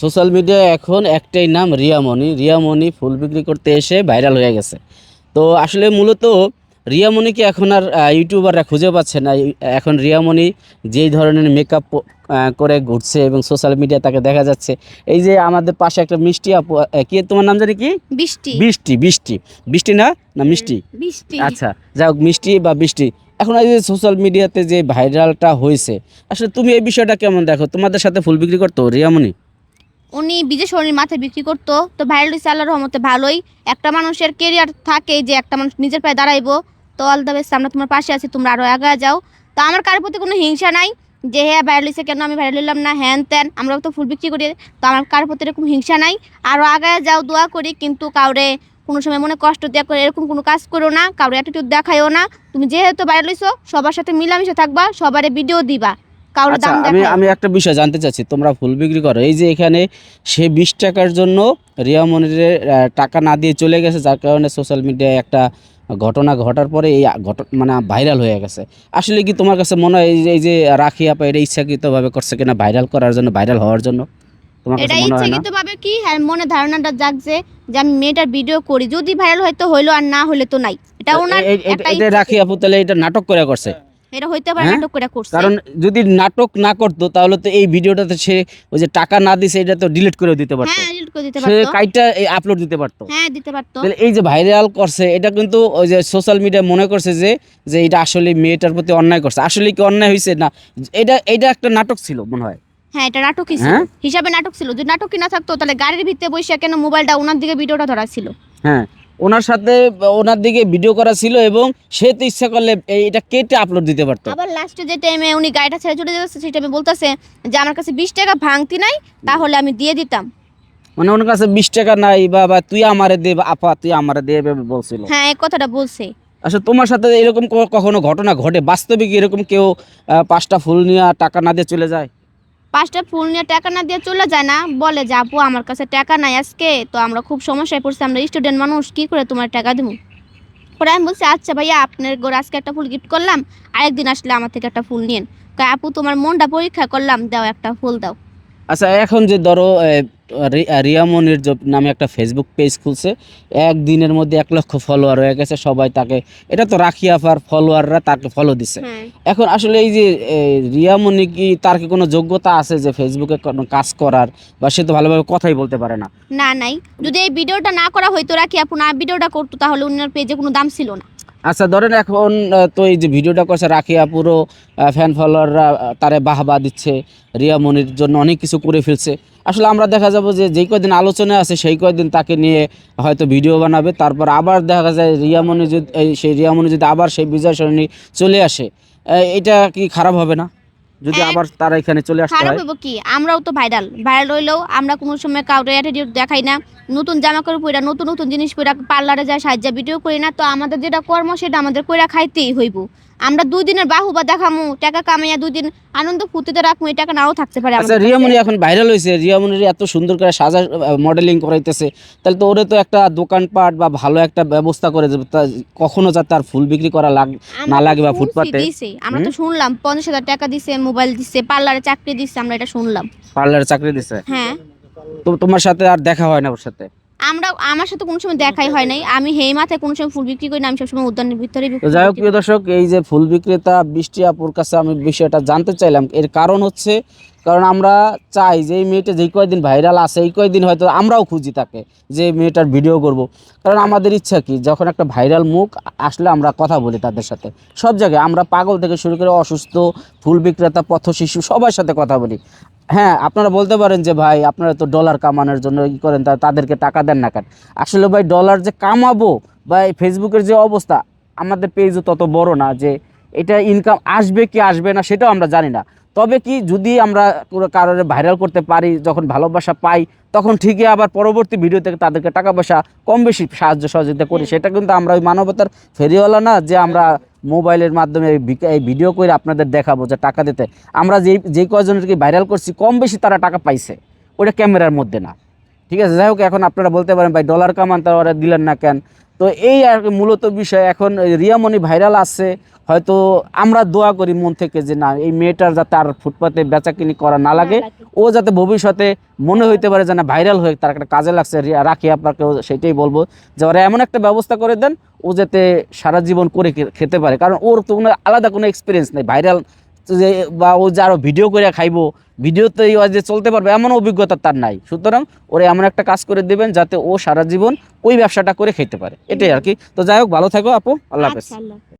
Social মিডিয়ায় এখন একটাই নাম রিয়ামণি। রিয়ামণি ফুল বিক্রি করতে এসে ভাইরাল হয়ে গেছে। তো আসলে মূলত রিয়ামণিকে এখন আর ইউটিউবাররা খুঁজে পাচ্ছে না। এখন রিয়ামণি যেই ধরনের মেকআপ করে ঘুরছে এবং সোশ্যাল মিডিয়া তাকে দেখা যাচ্ছে। এই যে আমাদের পাশে একটা মিষ্টি আপু কি তোমার নাম জানি কি? বৃষ্টি। বৃষ্টি বৃষ্টি। বৃষ্টি না? না মিষ্টি? বৃষ্টি। আচ্ছা যাই হোক মিষ্টি বা বৃষ্টি। এখন এই যে সোশ্যাল মিডিয়াতে যে ভাইরালটা হয়েছে আসলে তুমি এই বিষয়টা কেমন দেখো? তোমাদের সাথে ফুল বিক্রি করতো রিয়ামণি? উনি বিজয় সরণির মাথায় বিক্রি করতো। তো ভাইরাল হয়েছে আল্লাহর রহমতে ভালোই। একটা মানুষের কেরিয়ার থাকে যে একটা মানুষ নিজের পায়ে দাঁড়াইবো। তো দ্য বেস্ট আমরা তোমার পাশে আছি, তোমরা আরও আগে যাও। তো আমার কারোর প্রতি কোনো হিংসা নাই যে হ্যাঁ ভাইরাল হয়েছে কেন? আমি ভাইরাল হইলাম না, হ্যান ত্যান আমরাও তো ফুল বিক্রি করি। তো আমার কারোর প্রতি এরকম হিংসা নাই। আরও আগে যাও, দোয়া করি, কিন্তু কাউরে কোনো সময় মনে কষ্ট দেওয়া করে এরকম কোনো কাজ করো না, কাউরে অ্যাটিটিউড দেখাইও না। তুমি যেহেতু ভাইরাল হইছো সবার সাথে মিলামিশে থাকবা, সবারে ভিডিও দিবা। কাউরে আচ্ছা দাম আমি আমি একটা বিষয় জানতে চাচ্ছি তোমরা ফুল বিক্রি করো। এই যে এখানে সে বিশ টাকার জন্য রিয়ামণির টাকা না দিয়ে চলে গেছে যার কারণে সোশ্যাল মিডিয়ায় একটা ঘটনা ঘটার পরে এই ঘট মানে ভাইরাল হয়ে গেছে। আসলে কি তোমার কাছে মনে হয় এই যে- রাখি আপা এটা ইচ্ছাকৃতভাবে করছে কিনা ভাইরাল করার জন্য ভাইরাল হওয়ার জন্য? তোমার কাছে এটা মনে হয় না? ইচ্ছাকৃত ভাবে কি? হ্যাঁ মনে ধারণাটা জাগছে যে আমি মেয়েটার ভিডিও করি। যদি ভাইরাল হয়তো হইল আর না হলে তো নাই। এটা ওনার এটা রাখি আপু তাহলে এটা নাটক করে করছে? এটা হইতে পারে হ্যাঁ? নাটক করে করছে। কারণ যদি নাটক না করতো তাহলে তো এই ভিডিওটাতে সে ওই যে টাকা না দিছে এটা তো ডিলিট করে দিতে পারতো। হ্যাঁ ডিলিট করে দিতে সে পারতো। কাইটা আপলোড দিতে পারতো। হ্যাঁ দিতে পারতো। তাহলে এই যে ভাইরাল করছে এটা কিন্তু ওই যে সোশ্যাল মিডিয়ায় মনে করছে যে যে এটা আসলে মেয়েটার প্রতি অন্যায় করছে। আসলে কি অন্যায় হয়েছে না? এটা এটা একটা নাটক ছিল মনে হয়। হ্যাঁ এটা নাটকই ছিল। হ্যাঁ? হিসাবে নাটক ছিল। যদি নাটকই না থাকতো তাহলে গাড়ির ভিতরে বসে কেন মোবাইলটা ওনার দিকে ভিডিওটা ধরা ছিল হ্যাঁ ওনার সাথে ওনার দিকে ভিডিও করা ছিল এবং সে তো ইচ্ছা করলে এটা কেটে আপলোড দিতে পারতো। আবার লাস্টে যে টাইমে উনি গাড়িটা ছেড়ে চলে যাচ্ছে সেই টাইমে বলতেছে যে আমার কাছে বিশ টাকা ভাঙতি নাই তাহলে আমি দিয়ে দিতাম। মানে ওনার কাছে বিশ টাকা নাই বা বা তুই আমারে দে আপা তুই আমারে দে বলছিল। হ্যাঁ এই কথাটা বলছে। আসলে তোমার সাথে এরকম কখনো ঘটনা ঘটে? বাস্তবে কি এরকম কেউ পাঁচটা ফুল নিয়ে টাকা না দিয়ে চলে যায়? পাঁচটা ফুল নিয়ে টাকা না দিয়ে চলে যায় না। বলে যে, আপু, আমার কাছে টাকা নাই আজকে, তো আমরা খুব সমস্যায় পড়ছি, আমরা স্টুডেন্ট মানুষ, কি করে তোমার টাকা দেবো? পরে আমি বলছি আচ্ছা ভাইয়া, আপনার গোড়া আজকে একটা ফুল গিফট করলাম, আরেকদিন আসলে আমার থেকে একটা ফুল নিন আপু, তোমার মনটা পরীক্ষা করলাম, দাও একটা ফুল দাও। আচ্ছা এখন যে ধরো রিয়ামনির যে নামে একটা ফেসবুক পেজ খুলছে একদিনের মধ্যে এক লক্ষ ফলোয়ার হয়ে গেছে সবাই তাকে এটা তো রাখি আফার ফলোয়াররা তাকে ফলো দিছে। হ্যাঁ। এখন আসলে এই যে এ, রিয়ামণি কি তার কি কোনো যোগ্যতা আছে যে ফেসবুকে কোনো কাজ করার বা সে তো ভালোভাবে কথাই বলতে পারে না? না নাই। যদি এই ভিডিওটা না করা হইতো রাখি আপু না ভিডিওটা করতো তাহলে উনার পেজে কোনো দাম ছিল না। আচ্ছা ধরেন এখন তো এই যে ভিডিওটা করছে রাখিয়া পুরো ফ্যান ফলোয়াররা তারে বাহবা দিচ্ছে রিয়া মনির জন্য অনেক কিছু করে ফেলছে। আসলে আমরা দেখা যাব যে যেই কয়দিন আলোচনায় আছে সেই কয়দিন তাকে নিয়ে হয়তো ভিডিও বানাবে তারপর আবার দেখা যায় রিয়ামণি যদি এই সেই রিয়ামণি যদি আবার সেই বিজয় সরণি চলে আসে। এটা কি খারাপ হবে না? যদি হ্যাঁ। আবার তারা এখানে চলে আসতে খারাপ হয়। হইব কি? আমরাও তো ভাইরাল ভাইরাল হইলেও আমরা কোনো সময় কাউরে অ্যাটিটিউড দেখাই না। নতুন জামা কাপড় পরে নতুন নতুন জিনিস পরে পার্লারে যায় সাহায্য ভিডিও করি না। তো আমাদের যেটা কর্ম সেটা আমাদের কইরা খাইতেই হইব। আমরা দুই দিনের বাহুবা দেখামু টাকা কামাইয়া দুই দিন আনন্দ ফুর্তিতে রাখমু এই টাকা নাও থাকতে পারে আচ্ছা। রিয়ামণি এখন ভাইরাল হয়েছে রিয়ামণির এত সুন্দর করে সাজা মডেলিং করাইতেছে। তাহলে তো ওরে তো একটা দোকানপাট বা ভালো একটা ব্যবস্থা করে দেবে তা কখনো যাতে তার ফুল বিক্রি করা লাগ না লাগে বা ফুটপাতে। আমরা তো শুনলাম পঞ্চাশ হাজার টাকা দিছে মোবাইল দিছে পার্লারে চাকরি দিছে আমরা এটা শুনলাম। পার্লারে চাকরি দিছে? হ্যাঁ। তো তোমার সাথে আর দেখা হয় না ওর সাথে? আমরা আমার সাথে কোনো সময় দেখাই হয় নাই। আমি হেই মাথায় কোনো সময় ফুল বিক্রি করি না আমি সবসময় উদ্যানের ভিতরে যাই হোক প্রিয় দর্শক এই যে ফুল বিক্রেতা বৃষ্টি আপুর কাছে আমি বিষয়টা জানতে চাইলাম। এর কারণ হচ্ছে কারণ আমরা চাই যে এই মেয়েটা যেই কয়দিন ভাইরাল আছে, এই কয়দিন হয়তো আমরাও খুঁজি তাকে যে মেয়েটার ভিডিও করব। কারণ আমাদের ইচ্ছা কি, যখন একটা ভাইরাল মুখ আসলে আমরা কথা বলি তাদের সাথে। সব জায়গায় আমরা পাগল থেকে শুরু করে অসুস্থ, ফুল বিক্রেতা, পথ শিশু, সবার সাথে কথা বলি। হ্যাঁ আপনারা বলতে পারেন যে, ভাই, আপনারা তো ডলার কামানোর জন্য ই করেন, তা তাদেরকে টাকা দেন না কেন? আসলে ভাই ডলার যে কামাবো বা এই ফেসবুকের যে অবস্থা, আমাদের পেজও তত বড় না যে এটা ইনকাম আসবে কি আসবে না, সেটাও আমরা জানি না। তবে কি যদি আমরা কারোর ভাইরাল করতে পারি যখন ভালোবাসা পাই তখন ঠিকই আবার পরবর্তী ভিডিও থেকে তাদেরকে টাকা পয়সা কম বেশি সাহায্য সহযোগিতা করি। সেটা কিন্তু আমরা ওই মানবতার ফেরিওয়ালা না যে আমরা মোবাইলের মাধ্যমে এই ভিডিও করে আপনাদের দেখাবো যে টাকা দিতে। আমরা যেই যেই কজনকে ভাইরাল করছি কম বেশি তারা টাকা পাইছে। ওটা ক্যামেরার মধ্যে না। ঠিক আছে? যাই হোক এখন আপনারা বলতে পারেন ভাই ডলার কামান তারা দিলেন না কেন? তো এই আর মূলত বিষয়। এখন রিয়ামণি ভাইরাল আছে। হয়তো আমরা দোয়া করি মন থেকে যে না এই মেয়েটার যাতে আর ফুটপাতে বেচাকিনি করা না লাগে ও যাতে ভবিষ্যতে মনে হইতে পারে যে না ভাইরাল হয়ে তার একটা কাজে লাগছে রাখি আপনাকেও সেটাই বলব যে ওরা এমন একটা ব্যবস্থা করে দেন ও যাতে সারা জীবন করে খেতে পারে। কারণ ওর তো কোনো আলাদা কোনো এক্সপিরিয়েন্স নেই ভাইরাল যে বা ও যে আরও ভিডিও করে খাইবো ভিডিওতেই ও যে চলতে পারবে এমন অভিজ্ঞতা তার নাই। সুতরাং ওরা এমন একটা কাজ করে দেবেন যাতে ও সারা জীবন ওই ব্যবসাটা করে খেতে পারে। এটাই আর কি। তো যাই হোক ভালো থাকো আপু আল্লাহ আচ্ছা, আল্লাহ হাফেজ।